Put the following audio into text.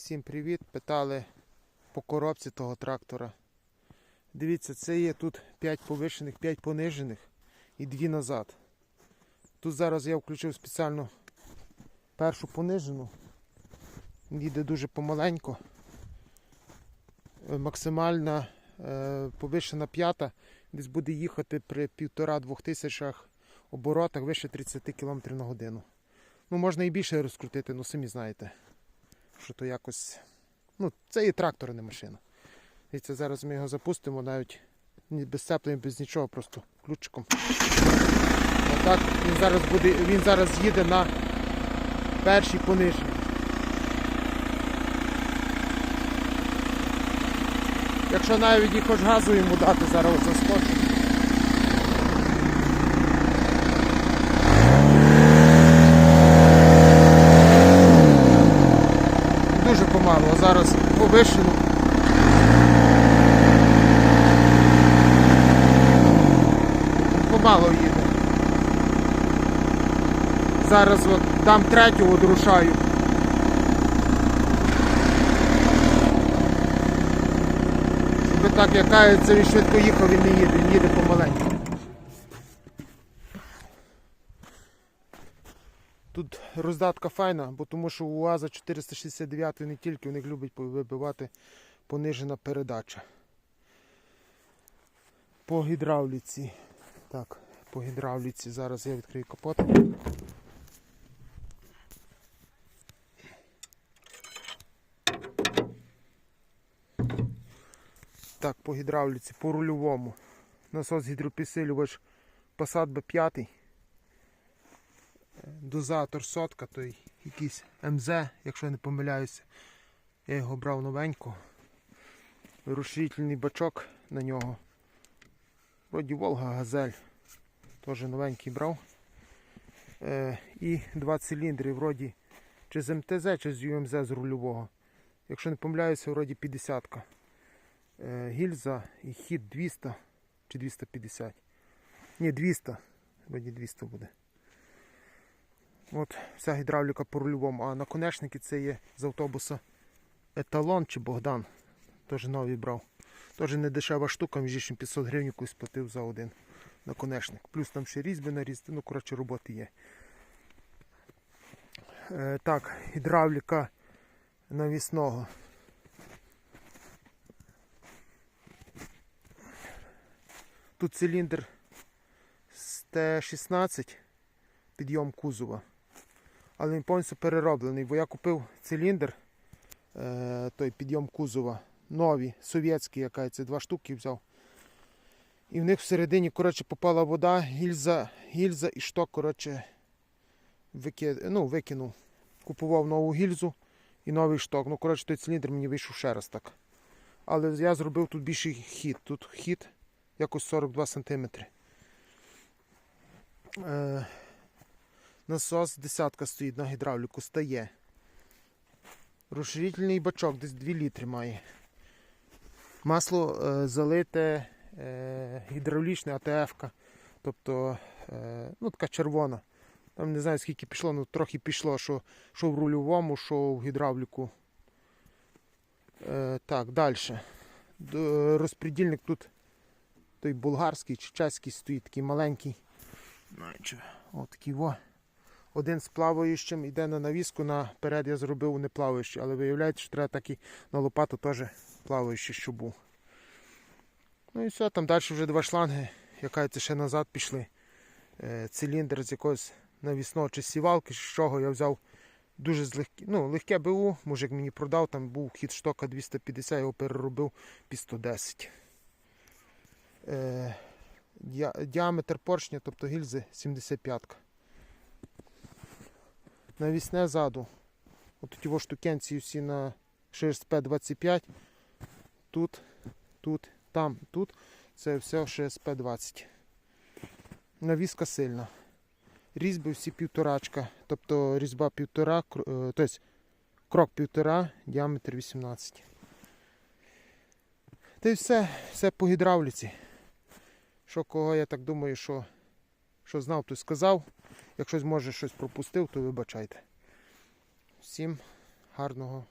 Всім привіт! Питали по коробці того трактора. Дивіться, це є тут 5 повишених, 5 понижених і 2 назад. Тут зараз я включив спеціально першу понижену. Їде дуже помаленько. Максимальна е, повишена п'ята десь буде їхати при 1,5-2 тисячах оборотах вище 30 км на годину. Ну, можна і більше розкрутити, ну самі знаєте що то якось. Ну, це і трактор, а не машина. І це зараз ми його запустимо навіть без цеплення, без нічого, просто ключиком. Отак він зараз буде, він зараз їде на першій пониженні. Якщо навіть і хоч газу йому дати, зараз от заскочить. Дуже помало, а повишено. Помало їде. Зараз от там третього друшаю. Щоб так як кається, він швидко їхав, він не їде, він їде помаленьку. Тут роздатка файна, бо тому що у УАЗа 469 не тільки в них любить вибивати понижена передача. По гідравліці. Так, по гідравліці зараз я відкрию капот. Так, по гідравліці, по рульовому. Насос гідропідсилювач Passat B5 дозатор сотка, той якийсь МЗ, якщо я не помиляюся. Я його брав новенько. Розширительний бачок на нього. Вроді Волга Газель. Теж новенький брав. Е, і два циліндри, вроді чи з МТЗ, чи з ЮМЗ з рульового. Якщо не помиляюся, вроді 50 -ка. Е, гільза і хід 200 чи 250. Ні, 200. Вроді 200 буде. От вся гідравліка по рульовому. А наконечники це є з автобуса Еталон чи Богдан. Теж новий брав. Теж не дешева штука, між іншим 500 гривень якусь сплатив за один наконечник. Плюс там ще різьби нарізати, ну коротше роботи є. Е, так, гідравліка навісного. Тут циліндр з Т-16, підйом кузова але він повністю перероблений, бо я купив циліндр, е, той підйом кузова, нові, совєтські, яка це два штуки взяв. І в них всередині коротше, попала вода, гільза, гільза і шток коротше, вики, ну, викинув. Купував нову гільзу і новий шток. Ну, коротше, той циліндр мені вийшов ще раз так. Але я зробив тут більший хід. Тут хід якось 42 см. Насос десятка стоїть на гідравліку, стає. Розширительний бачок десь 2 літри має. Масло е, залите е, гідравлічне АТФ-ка. Тобто е, ну, така червона. Там не знаю скільки пішло, ну трохи пішло, що, що в рульовому, що в гідравліку. Е, так, далі. Д- Розпредільник тут той болгарський чи чеський стоїть такий маленький. Ось такий во. Один з плаваючим йде на навіску, наперед я зробив не плаваючий, але виявляється, що треба так і на лопату теж плаваючий, що був. Ну і все, там далі вже два шланги, яка це ще назад пішли. Е, Циліндр з якогось навісного чи сівалки, з чого я взяв дуже злегкі, ну, легке БУ, мужик мені продав, там був хід штока 250, його переробив під 110. Е, діаметр поршня, тобто гільзи 75. Навісне ззаду. От ті штукенці всі на ШСП 25. Тут, тут, там, тут. Це все ШСП 20. Навіска сильна. Різьби всі півторачка. Тобто різьба півтора, тобто крок півтора, діаметр 18. Та й все, все по гідравліці. Що кого я так думаю, що, що знав, той сказав. Якщо може щось пропустив, то вибачайте. Всім гарного.